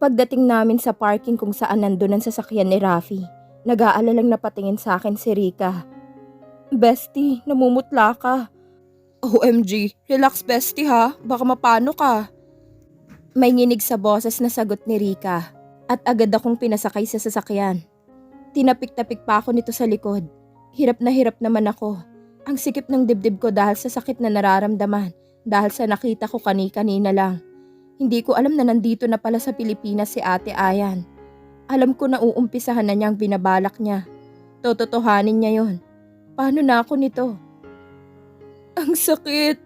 Pagdating namin sa parking kung saan nandun ang sasakyan ni Rafi, nag-aalalang napatingin sa akin si Rika. Bestie, namumutla ka. OMG, relax bestie ha, baka mapano ka. May nginig sa boses na sagot ni Rika at agad akong pinasakay sa sasakyan. Tinapik-tapik pa ako nito sa likod. Hirap na hirap naman ako. Ang sikip ng dibdib ko dahil sa sakit na nararamdaman dahil sa nakita ko kani-kanina lang. Hindi ko alam na nandito na pala sa Pilipinas si Ate Ayan. Alam ko na uumpisahan na niyang binabalak niya. Tototohanin niya yon. Paano na ako nito? Ang sakit.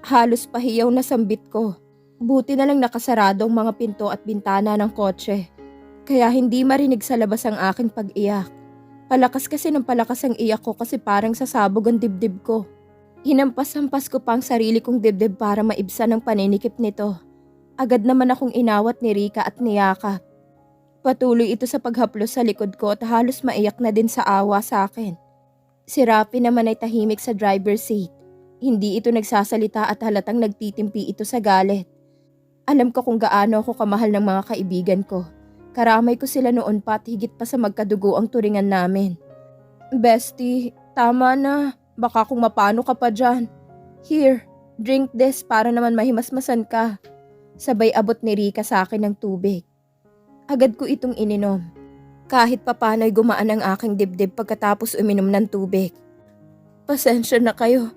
Halos pahiyaw na sambit ko. Buti na lang nakasarado ang mga pinto at bintana ng kotse. Kaya hindi marinig sa labas ang aking pag-iyak. Palakas kasi ng palakas ang iyak ko kasi parang sasabog ang dibdib ko. Hinampas-hampas ko pa ang sarili kong dibdib para maibsan ang paninikip nito. Agad naman akong inawat ni Rika at niyakap. Patuloy ito sa paghaplos sa likod ko at halos maiyak na din sa awa sa akin. Si Rafi naman ay tahimik sa driver's seat. Hindi ito nagsasalita at halatang nagtitimpi ito sa galit. Alam ko kung gaano ako kamahal ng mga kaibigan ko. Karamay ko sila noon pa at higit pa sa magkadugo ang turingan namin. Bestie, tama na. Baka kung mapano ka pa dyan. Here, drink this para naman mahimasmasan ka. Sabay abot ni Rika sa akin ng tubig. Agad ko itong ininom. Kahit papano'y gumaan ang aking dibdib pagkatapos uminom ng tubig. Pasensya na kayo.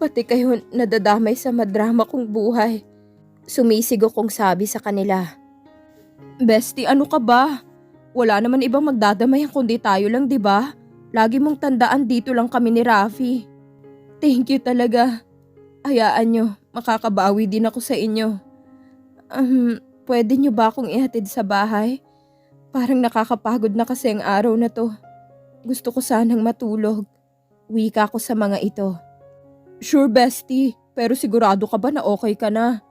Pati kayo nadadamay sa madrama kong buhay. Sumisigo kong sabi sa kanila. Bestie, ano ka ba? Wala naman ibang magdadamayan kundi tayo lang, di ba? Lagi mong tandaan dito lang kami ni Rafi. Thank you talaga. Hayaan nyo, makakabawi din ako sa inyo. Um, pwede nyo ba akong ihatid sa bahay? Parang nakakapagod na kasi ang araw na to. Gusto ko sanang matulog. Wika ko sa mga ito. Sure, bestie. Pero sigurado ka ba na okay ka na?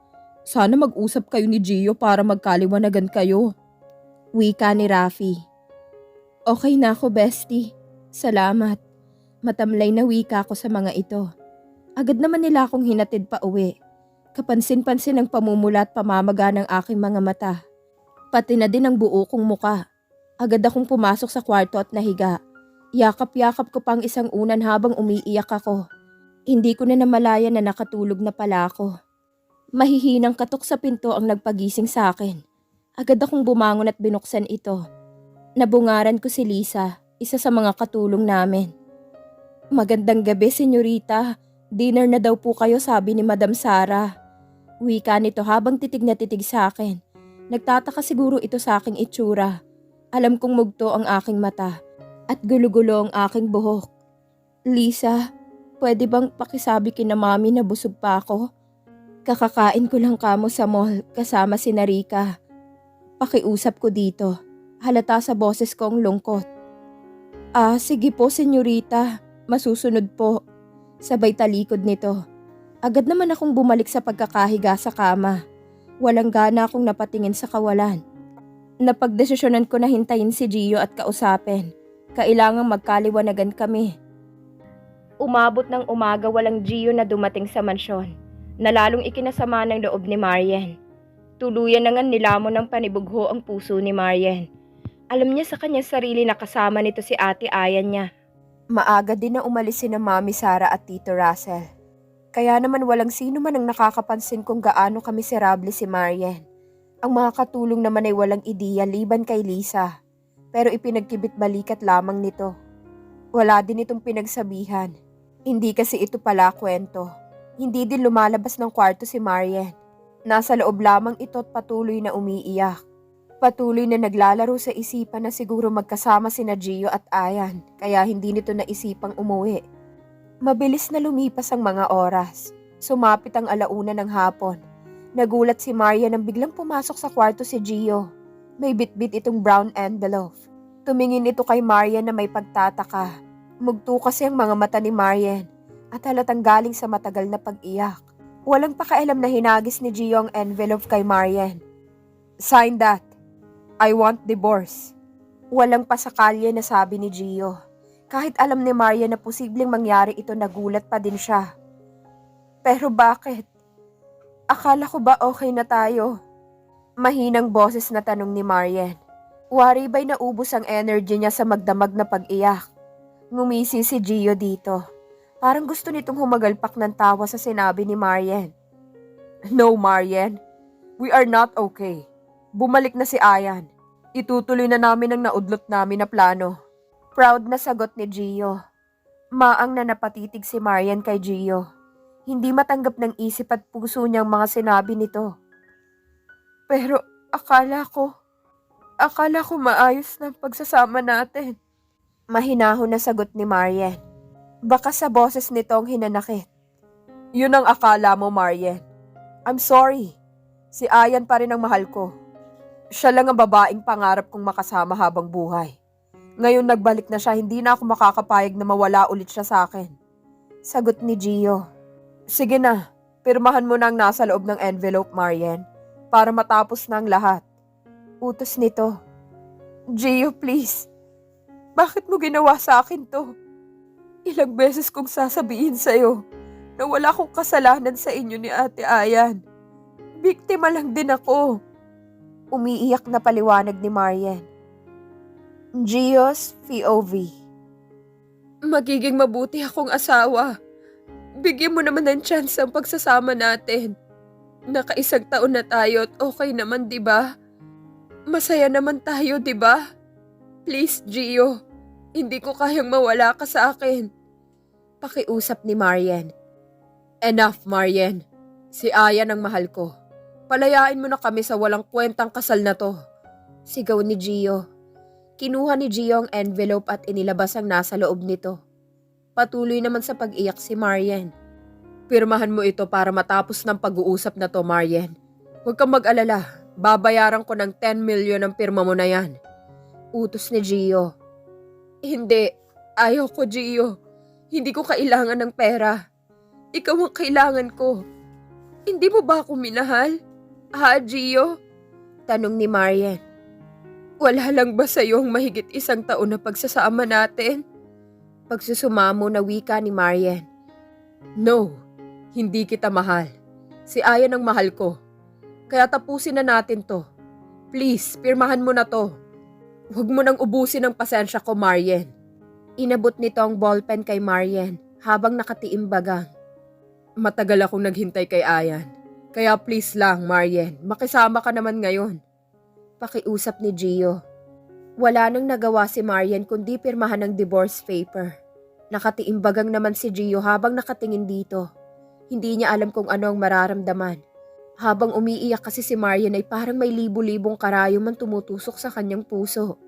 Sana mag-usap kayo ni Gio para magkaliwanagan kayo. Wika ni Rafi. Okay na ako, bestie. Salamat. Matamlay na wika ko sa mga ito. Agad naman nila akong hinatid pa uwi. Kapansin-pansin ang pamumula at pamamaga ng aking mga mata. Pati na din ang buo kong muka. Agad akong pumasok sa kwarto at nahiga. Yakap-yakap ko pang isang unan habang umiiyak ako. Hindi ko na namalayan na nakatulog na pala ako. Mahihinang katok sa pinto ang nagpagising sa akin. Agad akong bumangon at binuksan ito. Nabungaran ko si Lisa, isa sa mga katulong namin. Magandang gabi, senyorita. Dinner na daw po kayo sabi ni Madam Sara. Wika nito habang titig na titig sa akin. Nagtataka siguro ito sa aking itsura. Alam kong mugto ang aking mata at gulo-gulo ang aking buhok. Lisa, pwede bang pakisabi kina mami na busog pa ako? Kakakain ko lang kamo sa mall kasama si Narika. Pakiusap ko dito. Halata sa boses ko ang lungkot. Ah, sige po, senyorita. Masusunod po. Sabay talikod nito. Agad naman akong bumalik sa pagkakahiga sa kama. Walang gana akong napatingin sa kawalan. Napagdesisyonan ko na hintayin si Gio at kausapin. Kailangang magkaliwanagan kami. Umabot ng umaga walang Gio na dumating sa mansyon na lalong ikinasama ng loob ni Marian. Tuluyan na nga nilamon ng panibugho ang puso ni Marian. Alam niya sa kanyang sarili na kasama nito si ate Ayan niya. Maaga din na umalis si na Mami Sara at Tito Russell. Kaya naman walang sino man ang nakakapansin kung gaano kamiserable si Marian. Ang mga katulong naman ay walang ideya liban kay Lisa. Pero ipinagkibit balikat lamang nito. Wala din itong pinagsabihan. Hindi kasi ito pala kwento. Hindi din lumalabas ng kwarto si Marian. Nasa loob lamang ito at patuloy na umiiyak. Patuloy na naglalaro sa isipan na siguro magkasama si Gio at Ayan kaya hindi nito naisipang umuwi. Mabilis na lumipas ang mga oras. Sumapit ang alauna ng hapon. Nagulat si Maria nang biglang pumasok sa kwarto si Gio. May bitbit itong brown envelope. Tumingin ito kay Marian na may pagtataka. Mugto kasi ang mga mata ni Marian at halatang galing sa matagal na pag-iyak. Walang pakialam na hinagis ni Gio ang envelope kay Marian. Sign that. I want divorce. Walang pasakalya na sabi ni Gio. Kahit alam ni Maria na posibleng mangyari ito nagulat pa din siya. Pero bakit? Akala ko ba okay na tayo? Mahinang boses na tanong ni Marian. Wari ba'y naubos ang energy niya sa magdamag na pag-iyak? Ngumisi si Gio dito. Parang gusto nitong humagalpak ng tawa sa sinabi ni Marian. No, Marian. We are not okay. Bumalik na si Ayan. Itutuloy na namin ang naudlot namin na plano. Proud na sagot ni Gio. Maang na napatitig si Marian kay Gio. Hindi matanggap ng isip at puso niyang mga sinabi nito. Pero akala ko, akala ko maayos ng pagsasama natin. Mahinahon na sagot ni Marian. Baka sa boses nito ang hinanakit. Yun ang akala mo, Marian. I'm sorry. Si Ayan pa rin ang mahal ko. Siya lang ang babaeng pangarap kong makasama habang buhay. Ngayon nagbalik na siya, hindi na ako makakapayag na mawala ulit siya sa akin. Sagot ni Gio. Sige na, pirmahan mo na ang nasa loob ng envelope, Marian, para matapos na ang lahat. Utos nito. Gio, please. Bakit mo ginawa sa akin to? Ilang beses kong sasabihin sa'yo na wala akong kasalanan sa inyo ni Ate Ayan. Biktima lang din ako. Umiiyak na paliwanag ni Marian. Gio's POV Magiging mabuti akong asawa. Bigyan mo naman ng chance ang pagsasama natin. Nakaisang taon na tayo at okay naman, di ba? Masaya naman tayo, di ba? Please, Gio. Hindi ko kayang mawala ka sa akin. Pakiusap ni Marian. Enough, Marian. Si Ayan ang mahal ko. Palayain mo na kami sa walang kwentang kasal na to. Sigaw ni Gio. Kinuha ni Gio ang envelope at inilabas ang nasa loob nito. Patuloy naman sa pag-iyak si Marian. Pirmahan mo ito para matapos ng pag-uusap na to, Marian. Huwag kang mag-alala. Babayaran ko ng 10 million ang pirma mo na yan. Utos ni Gio. Hindi. Ayaw ko, Gio. Hindi ko kailangan ng pera. Ikaw ang kailangan ko. Hindi mo ba ako minahal? Ha, Gio? Tanong ni Marian. Wala lang ba sa'yo ang mahigit isang taon na pagsasama natin? Pagsusumamo na wika ni Marian. No, hindi kita mahal. Si Ayan ang mahal ko. Kaya tapusin na natin to. Please, pirmahan mo na to. Huwag mo nang ubusin ang pasensya ko, Marian. Inabot nito ang ballpen kay Marian habang nakatiimbagang. Matagal akong naghintay kay Ayan. Kaya please lang, Marian, makisama ka naman ngayon. Pakiusap ni Gio. Wala nang nagawa si Marian kundi pirmahan ng divorce paper. Nakatiimbagang naman si Gio habang nakatingin dito. Hindi niya alam kung ano ang mararamdaman. Habang umiiyak kasi si Marian ay parang may libu-libong karayom ang tumutusok sa kanyang puso.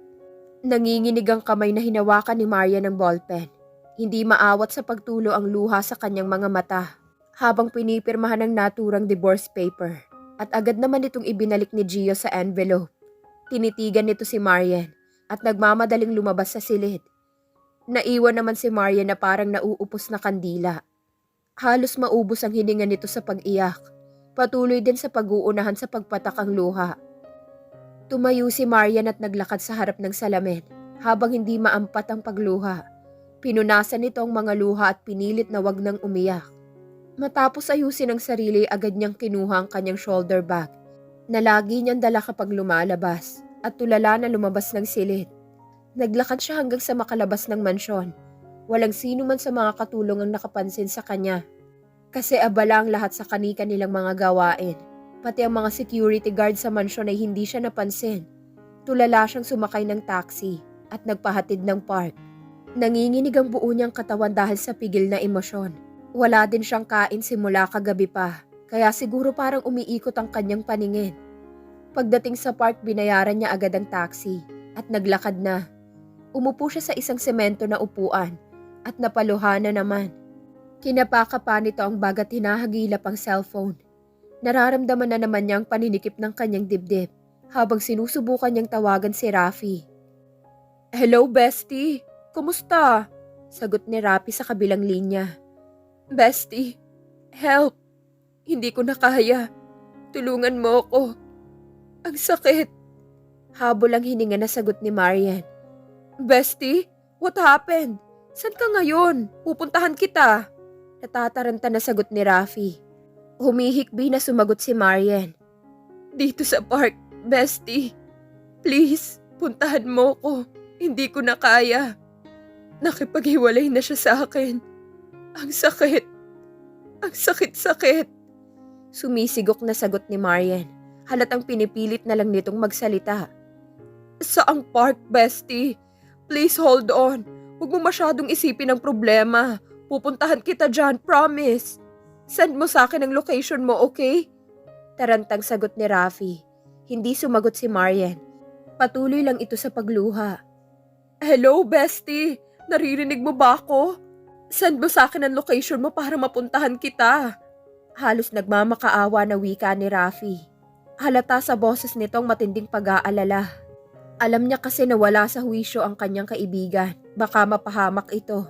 Nanginginig ang kamay na hinawakan ni Marian ng ballpen. Hindi maawat sa pagtulo ang luha sa kanyang mga mata habang pinipirmahan ng naturang divorce paper. At agad naman itong ibinalik ni Gio sa envelope. Tinitigan nito si Marian at nagmamadaling lumabas sa silid. Naiwan naman si Marian na parang nauupos na kandila. Halos maubos ang hininga nito sa pag-iyak. Patuloy din sa pag-uunahan sa pagpatak ang luha. Tumayo si Marian at naglakad sa harap ng salamin habang hindi maampat ang pagluha. Pinunasan nito ang mga luha at pinilit na wag nang umiyak. Matapos ayusin ang sarili, agad niyang kinuha ang kanyang shoulder bag na lagi niyang dala kapag lumalabas at tulala na lumabas ng silid. Naglakad siya hanggang sa makalabas ng mansyon. Walang sino man sa mga katulong ang nakapansin sa kanya. Kasi abala ang lahat sa kanika nilang mga gawain. Pati ang mga security guard sa mansyon ay hindi siya napansin. Tulala siyang sumakay ng taxi at nagpahatid ng park. Nanginginig ang buo niyang katawan dahil sa pigil na emosyon. Wala din siyang kain simula kagabi pa, kaya siguro parang umiikot ang kanyang paningin. Pagdating sa park, binayaran niya agad ang taxi at naglakad na. Umupo siya sa isang semento na upuan at napaluha na naman. Kinapaka pa nito ang bagat hinahagilap ang cellphone. Nararamdaman na naman niya ang paninikip ng kanyang dibdib habang sinusubukan niyang tawagan si Rafi. Hello, bestie! Kumusta? Sagot ni Rafi sa kabilang linya. Bestie, help! Hindi ko na kaya. Tulungan mo ako. Ang sakit. Habol ang hininga na sagot ni Marian. Bestie, what happened? San ka ngayon? Pupuntahan kita. Natataranta na sagot ni Rafi. Humihikbi na sumagot si Marian. Dito sa park, bestie. Please, puntahan mo ko. Hindi ko na kaya. Nakipaghiwalay na siya sa akin. Ang sakit. Ang sakit-sakit. Sumisigok na sagot ni Marian. Halatang pinipilit na lang nitong magsalita. Saang park, bestie? Please hold on. Huwag mo masyadong isipin ang problema. Pupuntahan kita dyan, promise. Send mo sa akin ang location mo, okay? Tarantang sagot ni Rafi. Hindi sumagot si Marian. Patuloy lang ito sa pagluha. Hello, bestie. Naririnig mo ba ako? Send mo sa akin ang location mo para mapuntahan kita. Halos nagmamakaawa na wika ni Rafi. Halata sa boses nitong matinding pag-aalala. Alam niya kasi na wala sa huwisyo ang kanyang kaibigan. Baka mapahamak ito.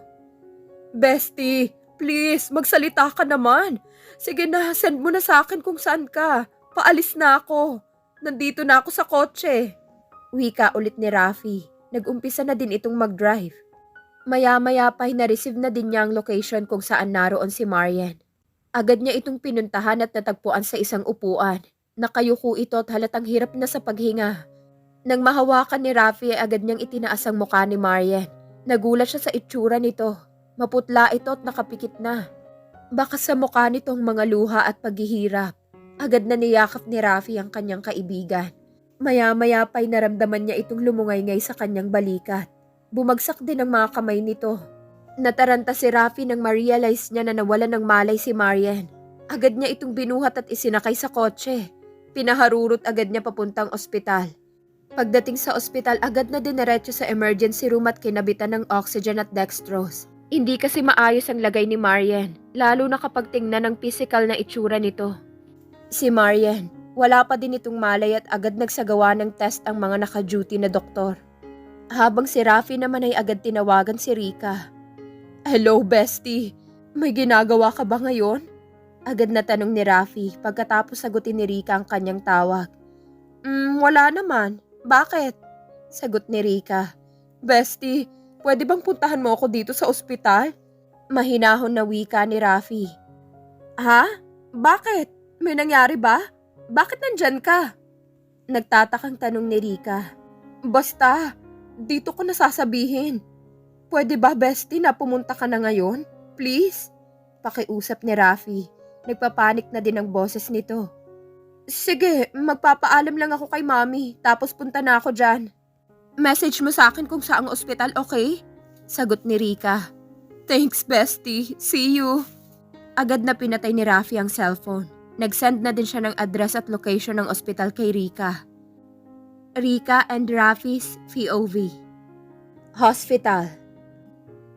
Bestie, please, magsalita ka naman. Sige na, send mo na sa akin kung saan ka. Paalis na ako. Nandito na ako sa kotse. Wika ulit ni Rafi. Nag-umpisa na din itong mag-drive. Maya-maya pa na-receive na din niya ang location kung saan naroon si Marian. Agad niya itong pinuntahan at natagpuan sa isang upuan. Nakayuko ito at halatang hirap na sa paghinga. Nang mahawakan ni Rafi ay agad niyang itinaas ang mukha ni Marian. Nagulat siya sa itsura nito. Maputla ito at nakapikit na. Baka sa mukha nitong mga luha at paghihirap. Agad na niyakap ni Rafi ang kanyang kaibigan. Maya-maya pa'y naramdaman niya itong lumungay-ngay sa kanyang balikat. Bumagsak din ang mga kamay nito. Nataranta si Rafi nang ma-realize niya na nawalan ng malay si Marian. Agad niya itong binuhat at isinakay sa kotse. Pinaharurot agad niya papuntang ospital. Pagdating sa ospital, agad na diniretso sa emergency room at kinabitan ng oxygen at dextrose. Hindi kasi maayos ang lagay ni Marian, lalo na kapag tingnan ng physical na itsura nito. Si Marian, wala pa din itong malay at agad nagsagawa ng test ang mga naka-duty na doktor. Habang si Rafi naman ay agad tinawagan si Rika. Hello, bestie. May ginagawa ka ba ngayon? Agad na tanong ni Rafi pagkatapos sagutin ni Rika ang kanyang tawag. Mm, wala naman. Bakit? Sagot ni Rika. Bestie, pwede bang puntahan mo ako dito sa ospital? Mahinahon na wika ni Rafi. Ha? Bakit? May nangyari ba? Bakit nandyan ka? Nagtatakang tanong ni Rika. Basta, dito ko nasasabihin. Pwede ba, bestie, na pumunta ka na ngayon? Please? Pakiusap ni Rafi. Nagpapanik na din ang boses nito. Sige, magpapaalam lang ako kay mami, tapos punta na ako dyan. Message mo sa akin kung saang ospital, okay? Sagot ni Rika. Thanks, bestie. See you. Agad na pinatay ni Rafi ang cellphone. Nag-send na din siya ng address at location ng ospital kay Rika. Rika and Rafi's POV Hospital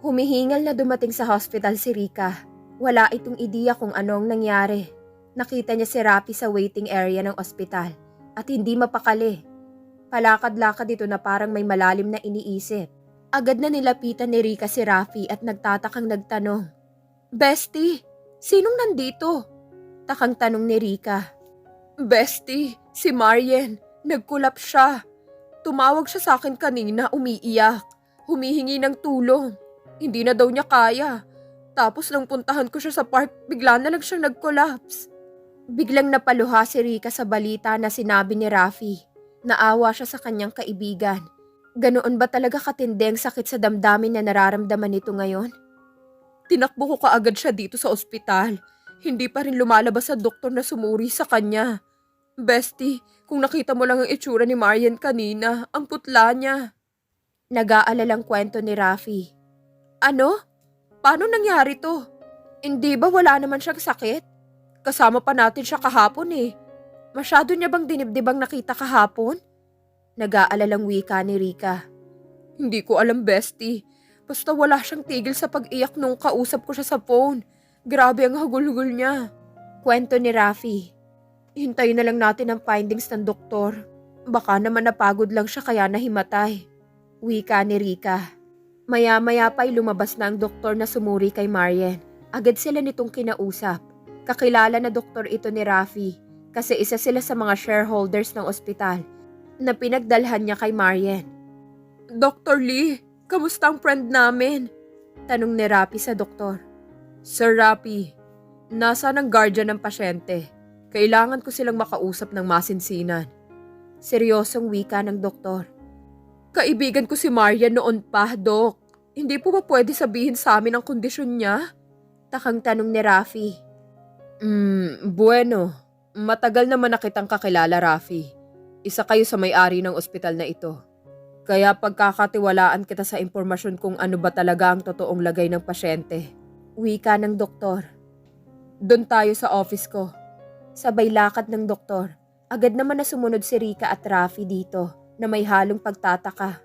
Humihingal na dumating sa hospital si Rika. Wala itong ideya kung anong nangyari. Nakita niya si Rafi sa waiting area ng ospital at hindi mapakali. Palakad-lakad ito na parang may malalim na iniisip. Agad na nilapitan ni Rika si Rafi at nagtatakang nagtanong. Bestie, sinong nandito? Takang tanong ni Rika. Bestie, si Marian. Nagkulap siya. Tumawag siya sa akin kanina umiiyak. Humihingi ng tulong. Hindi na daw niya kaya. Tapos nang puntahan ko siya sa park, bigla na lang siyang nag-collapse. Biglang napaluha si Rika sa balita na sinabi ni Rafi. Naawa siya sa kanyang kaibigan. Ganoon ba talaga katindi ang sakit sa damdamin na nararamdaman nito ngayon? Tinakbo ko kaagad siya dito sa ospital. Hindi pa rin lumalabas sa doktor na sumuri sa kanya. Bestie, kung nakita mo lang ang itsura ni Marian kanina, ang putla niya. Nag-aalalang kwento ni Rafi. Ano? Paano nangyari to? Hindi ba wala naman siyang sakit? Kasama pa natin siya kahapon eh. Masyado niya bang dinibdibang nakita kahapon? Nag-aalalang wika ni Rika. Hindi ko alam, bestie. Basta wala siyang tigil sa pag-iyak nung kausap ko siya sa phone. Grabe ang hagul-hugul niya. Kwento ni Rafi. Hintayin na lang natin ang findings ng doktor. Baka naman napagod lang siya kaya nahimatay. Wika ni Rika. Maya-maya pa'y lumabas na ang doktor na sumuri kay Marian. Agad sila nitong kinausap. Kakilala na doktor ito ni Rafi kasi isa sila sa mga shareholders ng ospital na pinagdalhan niya kay Marian. Dr. Lee, kamusta ang friend namin? Tanong ni Rafi sa doktor. Sir Rafi, nasa ng guardian ng pasyente. Kailangan ko silang makausap ng masinsinan. Seryosong wika ng doktor. Kaibigan ko si Marian noon pa, Dok. Hindi po ba pwede sabihin sa amin ang kondisyon niya? Takang tanong ni Rafi. Hmm, bueno. Matagal naman na kitang kakilala, Rafi. Isa kayo sa may-ari ng ospital na ito. Kaya pagkakatiwalaan kita sa impormasyon kung ano ba talaga ang totoong lagay ng pasyente. Wika ng doktor. Doon tayo sa office ko. Sabay lakad ng doktor. Agad naman na sumunod si Rika at Rafi dito na may halong pagtataka.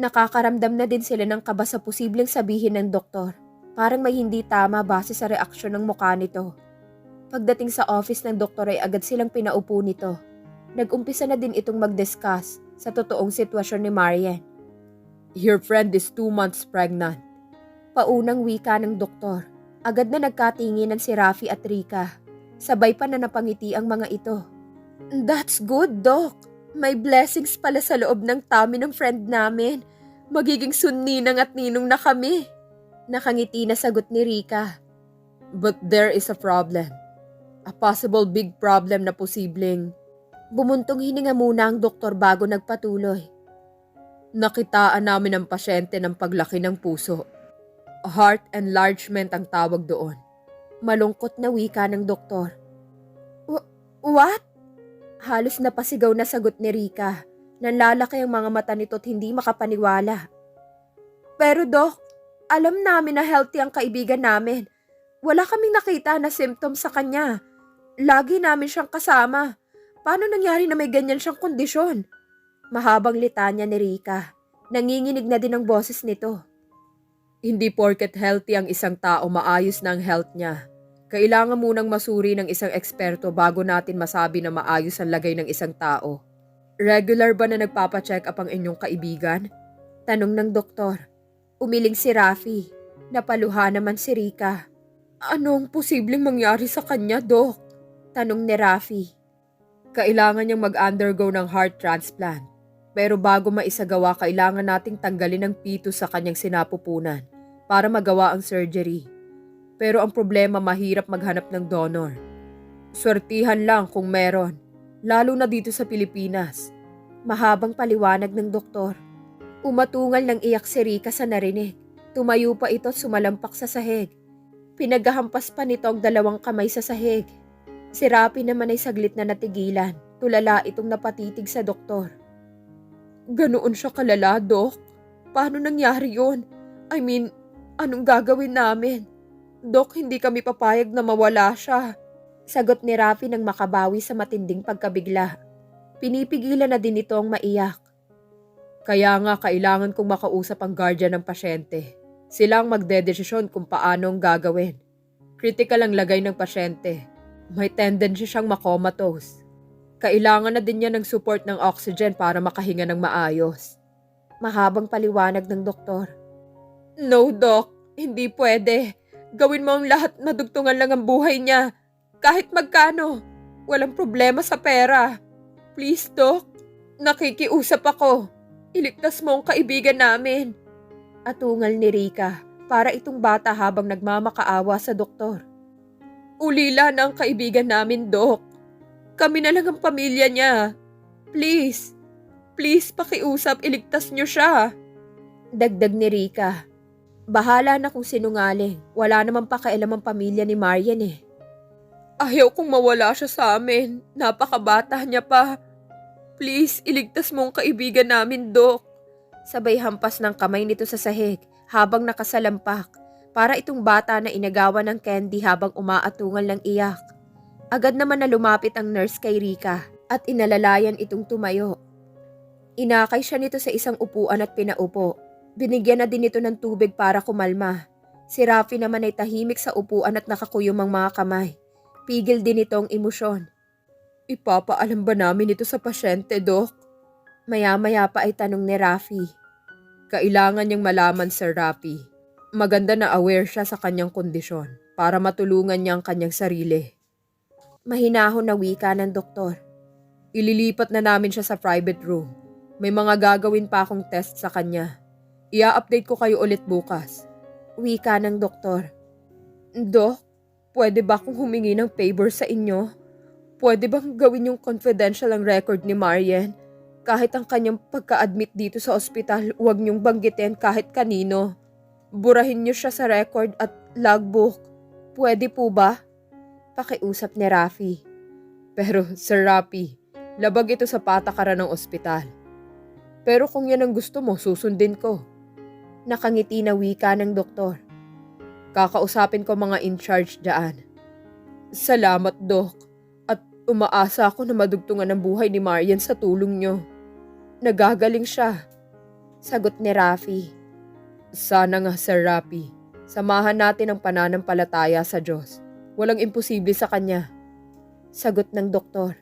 Nakakaramdam na din sila ng kaba sa posibleng sabihin ng doktor. Parang may hindi tama base sa reaksyon ng mukha nito. Pagdating sa office ng doktor ay agad silang pinaupo nito. Nag-umpisa na din itong mag-discuss sa totoong sitwasyon ni Marian. Your friend is two months pregnant. Paunang wika ng doktor. Agad na nagkatinginan si Rafi at Rika. Sabay pa na napangiti ang mga ito. That's good, Doc. May blessings pala sa loob ng tummy ng friend namin. Magiging sunninang at ninong na kami. Nakangiti na sagot ni Rika. But there is a problem. A possible big problem na posibleng. Bumuntong hininga muna ang doktor bago nagpatuloy. Nakitaan namin ang pasyente ng paglaki ng puso. Heart enlargement ang tawag doon. Malungkot na wika ng doktor. "Wh- What? Halos napasigaw na sagot ni Rika. Nanlalaki ang mga mata nito't hindi makapaniwala. Pero Dok, alam namin na healthy ang kaibigan namin. Wala kaming nakita na symptoms sa kanya. Lagi namin siyang kasama. Paano nangyari na may ganyan siyang kondisyon? Mahabang litanya ni Rika. Nanginginig na din ang boses nito. Hindi porket healthy ang isang tao maayos na health niya. Kailangan munang masuri ng isang eksperto bago natin masabi na maayos ang lagay ng isang tao. Regular ba na nagpapacheck up ang inyong kaibigan? Tanong ng doktor. Umiling si Rafi. Napaluha naman si Rika. Anong posibleng mangyari sa kanya, Dok? Tanong ni Rafi. Kailangan niyang mag-undergo ng heart transplant. Pero bago maisagawa, kailangan nating tanggalin ang pito sa kanyang sinapupunan para magawa ang surgery. Pero ang problema mahirap maghanap ng donor. Swertihan lang kung meron, lalo na dito sa Pilipinas. Mahabang paliwanag ng doktor. Umatungal ng iyak si Rika sa narinig. Tumayo pa ito at sumalampak sa sahig. Pinaghahampas pa nito ang dalawang kamay sa sahig. Si Rapi naman ay saglit na natigilan. Tulala itong napatitig sa doktor. Ganoon siya kalala, Dok? Paano nangyari yon? I mean, anong gagawin namin? Dok, hindi kami papayag na mawala siya. Sagot ni Rafi nang makabawi sa matinding pagkabigla. Pinipigilan na din ito ang maiyak. Kaya nga kailangan kong makausap ang guardian ng pasyente. Sila ang magdedesisyon kung paano ang gagawin. Critical ang lagay ng pasyente. May tendency siyang makomatose. Kailangan na din niya ng support ng oxygen para makahinga ng maayos. Mahabang paliwanag ng doktor. No, Doc. Hindi pwede. Gawin mo ang lahat na dugtungan lang ang buhay niya. Kahit magkano. Walang problema sa pera. Please, Doc. Nakikiusap ako. Iligtas mo ang kaibigan namin. Atungal ni Rika para itong bata habang nagmamakaawa sa doktor. Ulila na ang kaibigan namin, Doc. Kami na lang ang pamilya niya. Please. Please, pakiusap, iligtas niyo siya. Dagdag ni Rika. Bahala na kung sinungaling. Wala naman pakialam ang pamilya ni Marian eh. Ayaw kong mawala siya sa amin. Napakabata niya pa. Please, iligtas mo ang kaibigan namin, Dok. Sabay hampas ng kamay nito sa sahig habang nakasalampak para itong bata na inagawan ng candy habang umaatungal ng iyak. Agad naman na lumapit ang nurse kay Rika at inalalayan itong tumayo. Inakay siya nito sa isang upuan at pinaupo. Binigyan na din ito ng tubig para kumalma. Si Rafi naman ay tahimik sa upuan at nakakuyom ang mga kamay. Pigil din ito emosyon. Ipapaalam ba namin ito sa pasyente, Dok? Maya-maya pa ay tanong ni Rafi. Kailangan niyang malaman, Sir Rafi. Maganda na aware siya sa kanyang kondisyon para matulungan niya ang kanyang sarili. Mahinahon na wika ng doktor. Ililipat na namin siya sa private room. May mga gagawin pa akong test sa kanya. Ia-update ko kayo ulit bukas. Wika ng doktor. Dok, pwede ba akong humingi ng favor sa inyo? Pwede bang gawin yung confidential ang record ni Marian? Kahit ang kanyang pagka-admit dito sa ospital, huwag niyong banggitin kahit kanino. Burahin niyo siya sa record at logbook. Pwede po ba? Pakiusap ni Rafi. Pero, Sir Rafi, labag ito sa patakaran ng ospital. Pero kung yan ang gusto mo, susundin ko. Nakangiti na wika ng doktor. Kakausapin ko mga in charge dyan. Salamat, Dok. At umaasa ako na madugtungan ang buhay ni Marian sa tulong nyo. Nagagaling siya. Sagot ni Rafi. Sana nga, Sir Rafi. Samahan natin ang pananampalataya sa Diyos. Walang imposible sa Kanya. Sagot ng doktor.